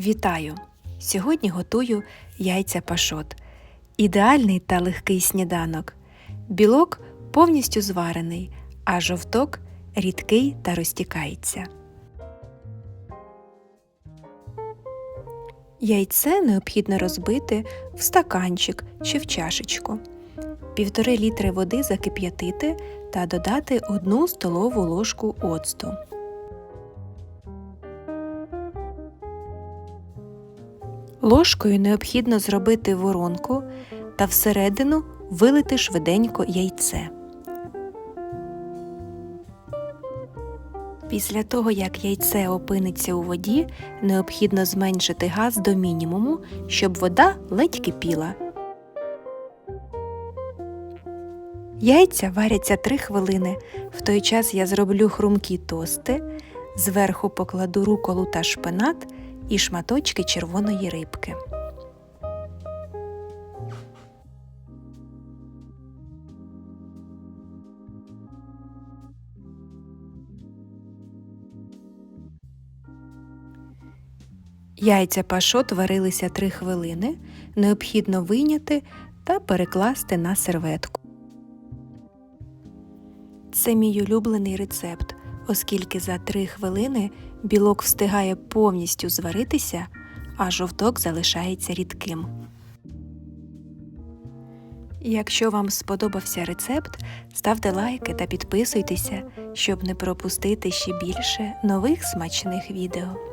Вітаю! Сьогодні готую яйця пашот. Ідеальний та легкий сніданок. Білок повністю зварений, а жовток рідкий та розтікається. Яйце необхідно розбити в стаканчик чи в чашечку. Півтори літри води закип'ятити та додати одну столову ложку оцту. Ложкою необхідно зробити воронку та всередину вилити швиденько яйце. Після того, як яйце опиниться у воді, необхідно зменшити газ до мінімуму, щоб вода ледь кипіла. Яйця варяться 3 хвилини. В той час я зроблю хрумкі тости, зверху покладу руколу та шпинат і шматочки червоної рибки. Яйця пашот варилися 3 хвилини. Необхідно вийняти та перекласти на серветку. Це мій улюблений рецепт, оскільки за 3 хвилини білок встигає повністю зваритися, а жовток залишається рідким. Якщо вам сподобався рецепт, ставте лайки та підписуйтеся, щоб не пропустити ще більше нових смачних відео.